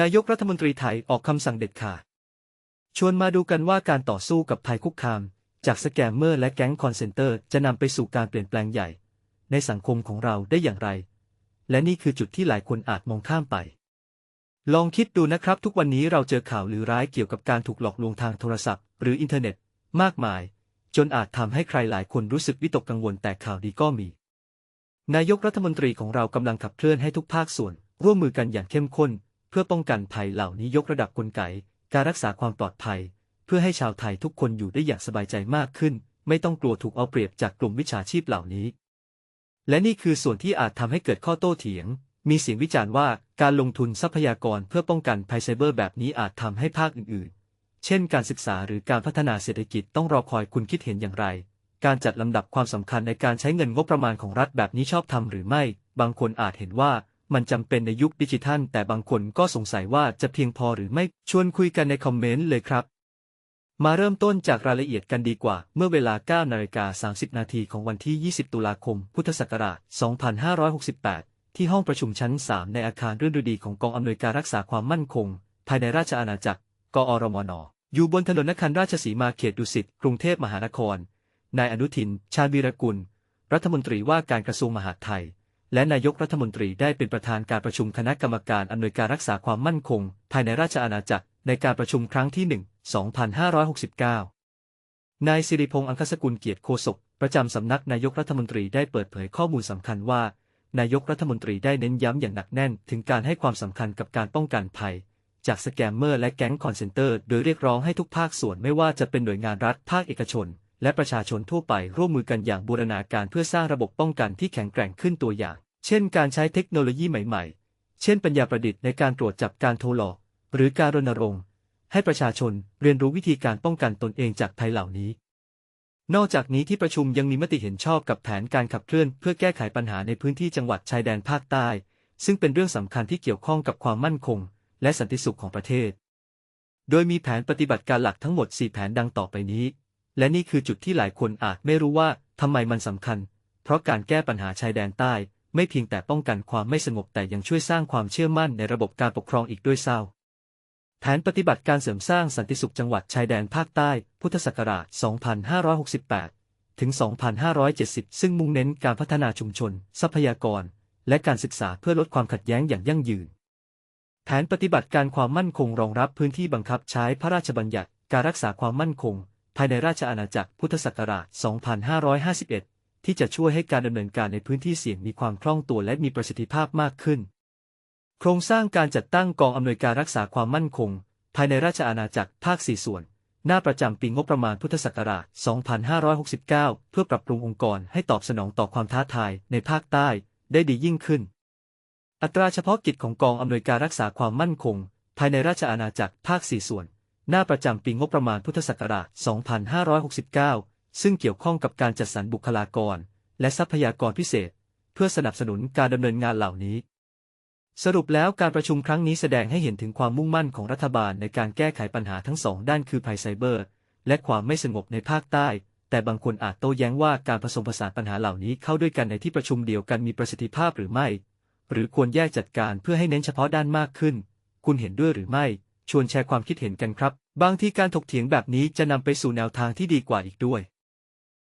นายกรัฐมนตรีไทยออกคำสั่งเด็ดขาด ชวนมาดูกันว่าการต่อสู้กับภัยคุกคาม จากสแกมเมอร์และแก๊งคอนเซนเตอร์จะนำไปสู่การเปลี่ยนแปลงใหญ่ ในสังคมของเราได้อย่างไร และนี่คือจุดที่หลายคนอาจมองข้ามไป ลองคิดดูนะครับ ทุกวันนี้เราเจอข่าวหรือร้ายเกี่ยวกับการถูกหลอกลวงทางโทรศัพท์ หรืออินเทอร์เน็ต มากมาย จนอาจทำให้ใครหลายคนรู้สึกวิตกกังวลแต่ข่าวดีก็มี นายกรัฐมนตรีของเรากำลังขับเคลื่อนให้ทุกภาคส่วน ร่วมมือกันอย่างเข้มข้น เพื่อป้องกันภัยเหล่านี้ยกระดับกลไก การรักษาความปลอดภัย เพื่อให้ชาวไทยทุกคนอยู่ได้อย่างสบายใจมากขึ้น ไม่ต้องกลัวถูกเอาเปรียบจากกลุ่มวิชาชีพเหล่านี้ และนี่คือส่วนที่อาจทำให้เกิดข้อโต้เถียง มีเสียงวิจารณ์ว่าการลงทุนทรัพยากรเพื่อป้องกันภัยไซเบอร์แบบนี้อาจทำให้ภาคอื่น ๆ เช่น การศึกษาหรือการพัฒนาเศรษฐกิจต้องรอคอยคุณคิดเห็นอย่างไร การจัดลำดับความสำคัญในการใช้เงินงบประมาณของรัฐแบบนี้ชอบทำหรือไม่ บางคนอาจเห็นว่า มันจำเป็นในยุคดิจิทัล แต่บางคนก็สงสัยว่าจะเพียงพอหรือไม่ ชวนคุยกันในคอมเมนต์เลยครับ มาเริ่มต้นจากรายละเอียดกันดีกว่า เมื่อเวลา 9 นาฬิกา 30 นาทีของวันที่ 20 ตุลาคม พุทธศักราช 2568 ที่ห้องประชุมชั้น 3 ในอาคารเรื่นฤดีของกองอำนวยการรักษาความมั่นคง ภายในราชอาณาจักร กอรมน อยู่บนถนนนครราชสีมาเขตดุสิต กรุงเทพมหานคร นายอนุทิน ชาญวีรกุล รัฐมนตรีว่าการกระทรวงมหาดไทย และนายกรัฐมนตรีได้เป็นประธานการประชุมคณะกรรมการอำนวยการรักษาความมั่นคง ภายในราชอาณาจักรในการประชุมครั้งที่ 1 2569 นายสิริพงษ์อังคสกุลเกียรติโฆษกประจำสำนักนายกรัฐมนตรีได้เปิดเผยข้อมูลสำคัญว่า นายกรัฐมนตรีได้เน้นย้ำอย่างหนักแน่น ถึงการให้ความสำคัญกับการป้องกันภัย จากสแกมเมอร์และแก๊งคอนเซนเตอร์ โดยเรียกร้องให้ทุกภาคส่วนไม่ว่าจะเป็นหน่วยงานรัฐภาคเอกชน และประชาชนทั่วไปร่วมมือกันอย่างบูรณาการเพื่อสร้างระบบป้องกันที่แข็งแกร่งขึ้นตัวอย่าง เช่น การใช้เทคโนโลยีใหม่ๆ เช่น ปัญญาประดิษฐ์ในการตรวจจับการโทรหลอก หรือการรณรงค์ ให้ประชาชนเรียนรู้วิธีการป้องกันตนเองจากภัยเหล่านี้ นอกจากนี้ที่ประชุมยังมีมติเห็นชอบกับแผนการขับเคลื่อน เพื่อแก้ไขปัญหาในพื้นที่จังหวัดชายแดนภาคใต้ ซึ่งเป็นเรื่องสำคัญที่เกี่ยวข้องกับความมั่นคง และสันติสุขของประเทศ โดยมีแผนปฏิบัติการหลักทั้งหมด 4 แผนดังต่อไปนี้ และนี่คือจุดที่หลายคนอาจไม่รู้ว่าทำไมมันสำคัญ เพราะการแก้ปัญหาชายแดนใต้ ไม่เพียงแต่ป้องกันความไม่สงบแต่ยังช่วยสร้างความเชื่อมั่นในระบบการปกครองอีกด้วยเศร้าแผนปฏิบัติการเสริมสร้างสันติสุขจังหวัดชายแดนภาคใต้ พุทธศักราช 2568 ถึง 2570 ซึ่งมุ่งเน้นการพัฒนาชุมชน ทรัพยากร และการศึกษาเพื่อลดความขัดแย้งอย่างยั่งยืน แผนปฏิบัติการความมั่นคงรองรับพื้นที่บังคับใช้พระราชบัญญัติ การรักษาความมั่นคง ภายในราชอาณาจักรพุทธศักราช 2551 ที่จะช่วยให้การดำเนินการในพื้นที่เสี่ยงมีความคล่องตัวและมีประสิทธิภาพมากขึ้น โครงสร้างการจัดตั้งกองอำนวยการรักษาความมั่นคง ภายในราชอาณาจักรภาค 4 ส่วน หน้าประจำปีงบประมาณพุทธศักราช 2569 เพื่อปรับปรุงองค์กรให้ตอบสนองต่อความท้าทายในภาคใต้ได้ดียิ่งขึ้น อัตราเฉพาะกิจของกองอำนวยการรักษาความมั่นคง ภายในราชอาณาจักรภาค 4 ส่วน หน้าประจำปีงบประมาณพุทธศักราช 2569 ซึ่งเกี่ยวข้องกับการจัดสรรบุคลากร และทรัพยากรพิเศษ เพื่อสนับสนุนการดำเนินงานเหล่านี้ สรุปแล้วการประชุมครั้งนี้แสดงให้เห็นถึงความมุ่งมั่นของรัฐบาลในการแก้ไขปัญหาทั้งสองด้านคือภัยไซเบอร์ และความไม่สงบในภาคใต้ แต่บางคนอาจโต้แย้งว่าการผสมผสานปัญหาเหล่านี้เข้าด้วยกันในที่ประชุมเดียวกันมีประสิทธิภาพหรือไม่ หรือควรแยกจัดการเพื่อให้เน้นเฉพาะด้านมากขึ้น คุณเห็นด้วยหรือไม่ ชวนแชร์ความคิดเห็นกันครับ บางทีการถกเถียงแบบนี้จะนำไปสู่แนวทางที่ดีกว่าอีกด้วย